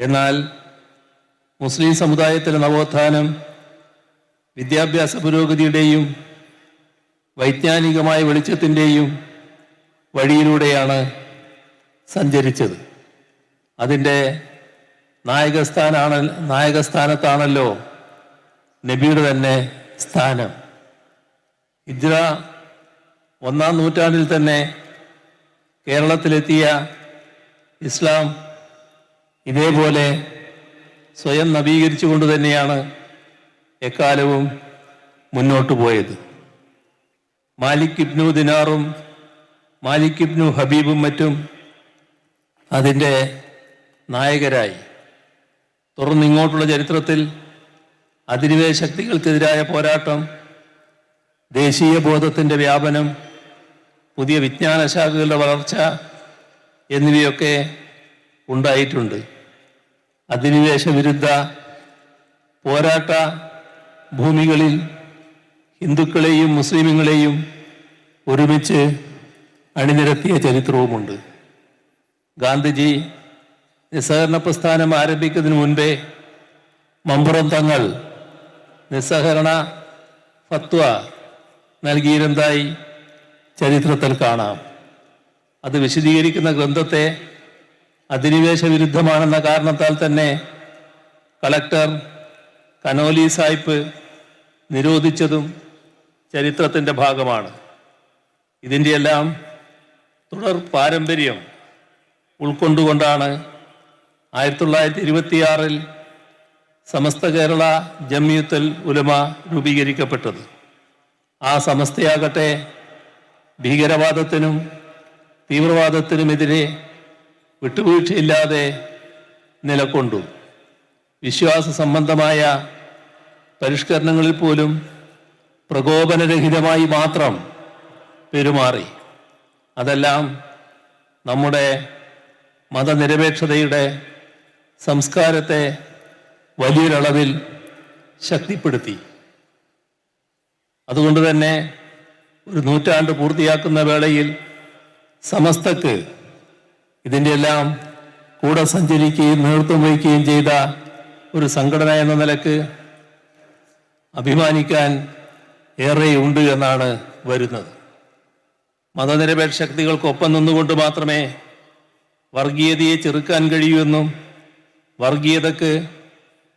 എന്നാൽ മുസ്ലിം സമുദായത്തിലെ നവോത്ഥാനം വിദ്യാഭ്യാസ പുരോഗതിയുടെയും വൈജ്ഞാനികമായ വെളിച്ചത്തിന്റെയും വഴിയിലൂടെയാണ് സഞ്ചരിച്ചത്. അതിന്റെ നായകസ്ഥാനാണ് നായകസ്ഥാനത്താണല്ലോ നബിയുടെ തന്നെ സ്ഥാനം. ഹിജ്ര ഒന്നാം നൂറ്റാണ്ടിൽ തന്നെ കേരളത്തിലെത്തിയ ഇസ്ലാം ഇതേപോലെ സ്വയം നവീകരിച്ചുകൊണ്ട് തന്നെയാണ് എക്കാലവും മുന്നോട്ട് പോയത്. മാലിക് ഇബ്നു ദിനാറും മാലിക് ഇബ്നു ഹബീബും മറ്റും അതിന്റെ നായകരായി. തുടർന്ന് ഇങ്ങോട്ടുള്ള ചരിത്രത്തിൽ അധിനിവേശ ശക്തികൾക്കെതിരായ പോരാട്ടം ദേശീയ ബോധത്തിന്റെ വ്യാപനം പുതിയ വിജ്ഞാന ശാഖകളുടെ വളർച്ച എന്നിവയൊക്കെ ഉണ്ടായിട്ടുണ്ട്. അധിനിവേശ വിരുദ്ധ പോരാട്ട ഭൂമികളിൽ ഹിന്ദുക്കളെയും മുസ്ലിമുകളെയും ഒരുമിച്ച് അണിനിരത്തിയ ചരിത്രവുമുണ്ട്. ഗാന്ധിജി നിസ്സഹകരണ പ്രസ്ഥാനം ആരംഭിക്കുന്നതിന് മുൻപേ മമ്പുറം തങ്ങൾ നിസ്സഹകരണ ഫത്വ നൽകിയിരുന്നതായി ചരിത്രത്തിൽ കാണാം. അത് വിശദീകരിക്കുന്ന ഗ്രന്ഥത്തെ അധിനിവേശ വിരുദ്ധമാണെന്ന കാരണത്താൽ തന്നെ കളക്ടർ കനോലി സാഹിബ് നിരോധിച്ചതും ചരിത്രത്തിന്റെ ഭാഗമാണ്. ഇതിന്റെയെല്ലാം തുടർ പാരമ്പര്യം ഉൾക്കൊണ്ടുകൊണ്ടാണ് ആയിരത്തി തൊള്ളായിരത്തി ഇരുപത്തിയാറിൽ സമസ്ത കേരള ജമ്മിയത്തുൽ ഉലമ രൂപീകരിക്കപ്പെട്ടത്. ആ സമസ്തയാകട്ടെ ഭീകരവാദത്തിനും തീവ്രവാദത്തിനുമെതിരെ വിട്ടുവീഴ്ചയില്ലാതെ നിലകൊണ്ടു. വിശ്വാസ സംബന്ധമായ പരിഷ്കരണങ്ങളിൽ പോലും പ്രകോപനരഹിതമായി മാത്രം പെരുമാറി. അതെല്ലാം നമ്മുടെ മതനിരപേക്ഷതയുടെ സംസ്കാരത്തെ വലിയൊരളവിൽ ശക്തിപ്പെടുത്തി. അതുകൊണ്ട് തന്നെ ഒരു നൂറ്റാണ്ട് പൂർത്തിയാക്കുന്ന വേളയിൽ സമസ്തക്ക് ഇതിന്റെ എല്ലാം കൂടെ സഞ്ചരിക്കുകയും നേതൃത്വം വഹിക്കുകയും ചെയ്ത ഒരു സംഘടന എന്ന നിലയ്ക്ക് അഭിമാനിക്കാൻ ഏറെയുണ്ട് എന്നാണ് വരുന്നത്. മതനിരപേക്ഷ ശക്തികൾക്കൊപ്പം നിന്നുകൊണ്ട് മാത്രമേ വർഗീയതയെ ചെറുക്കാൻ കഴിയൂവെന്നും വർഗീയതക്ക്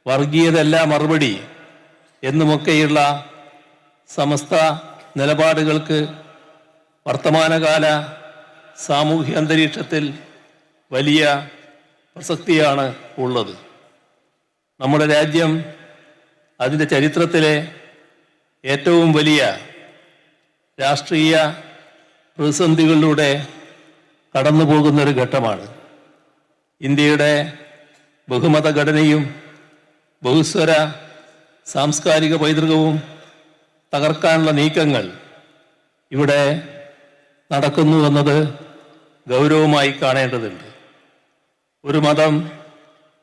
വർഗീയതല്ല മറുപടി എന്നുമൊക്കെയുള്ള സമസ്ത നിലപാടുകൾക്ക് വർത്തമാനകാല സാമൂഹ്യ അന്തരീക്ഷത്തിൽ വലിയ പ്രസക്തിയാണ് ഉള്ളത്. നമ്മുടെ രാജ്യം അതിന്റെ ചരിത്രത്തിലെ ഏറ്റവും വലിയ രാഷ്ട്രീയ പ്രതിസന്ധികളിലൂടെ കടന്നു പോകുന്നൊരു ഘട്ടമാണ്. ഇന്ത്യയുടെ ബഹുമത ഘടനയും ബഹുസ്വര സാംസ്കാരിക പൈതൃകവും തകർക്കാനുള്ള നീക്കങ്ങൾ ഇവിടെ നടക്കുന്നു എന്നത് ഗൗരവമായി കാണേണ്ടതുണ്ട്. ഒരു മതം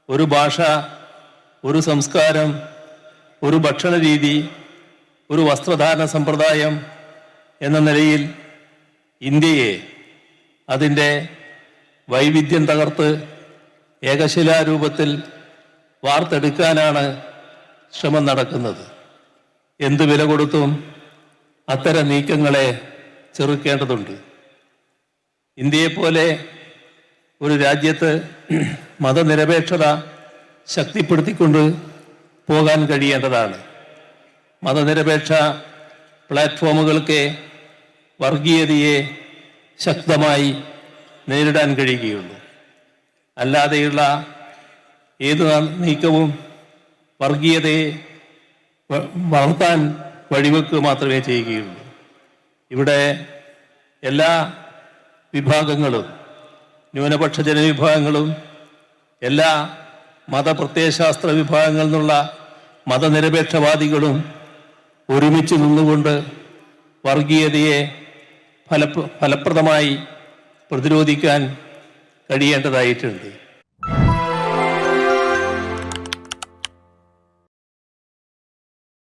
ഒരു ഭാഷ ഒരു സംസ്കാരം ഒരു ഭക്ഷണ രീതി ഒരു വസ്ത്രധാരണ സമ്പ്രദായം എന്ന നിലയിൽ ഇന്ത്യയെ അതിന്റെ വൈവിധ്യം തകർത്ത് ഏകശിലാരൂപത്തിൽ വാർത്തെടുക്കാനാണ് ശ്രമം നടക്കുന്നത്. എന്ത് വില കൊടുത്തും അത്തരം നീക്കങ്ങളെ ചെറുക്കേണ്ടതുണ്ട്. ഇന്ത്യയെപ്പോലെ ഒരു രാജ്യത്ത് മതനിരപേക്ഷത ശക്തിപ്പെടുത്തിക്കൊണ്ട് പോകാൻ കഴിയേണ്ടതാണ്. മതനിരപേക്ഷ പ്ലാറ്റ്ഫോമുകൾക്ക് വർഗീയതയെ ശക്തമായി നേരിടാൻ കഴിയുകയുള്ളൂ. അല്ലാതെയുള്ള ഏത് നീക്കവും വർഗീയതയെ വളർത്താൻ വഴിവെക്കുക മാത്രമേ ചെയ്യുകയുള്ളൂ. ഇവിടെ എല്ലാ വിഭാഗങ്ങളും ന്യൂനപക്ഷ ജനവിഭാഗങ്ങളും എല്ലാ മതപ്രത്യയശാസ്ത്ര വിഭാഗങ്ങളിൽ നിന്നുള്ള മതനിരപേക്ഷവാദികളും ഒരുമിച്ച് നിന്നുകൊണ്ട് വർഗീയതയെ ഫല ഫലപ്രദമായി പ്രതിരോധിക്കാൻ കഴിയേണ്ടതായിട്ടുണ്ട്.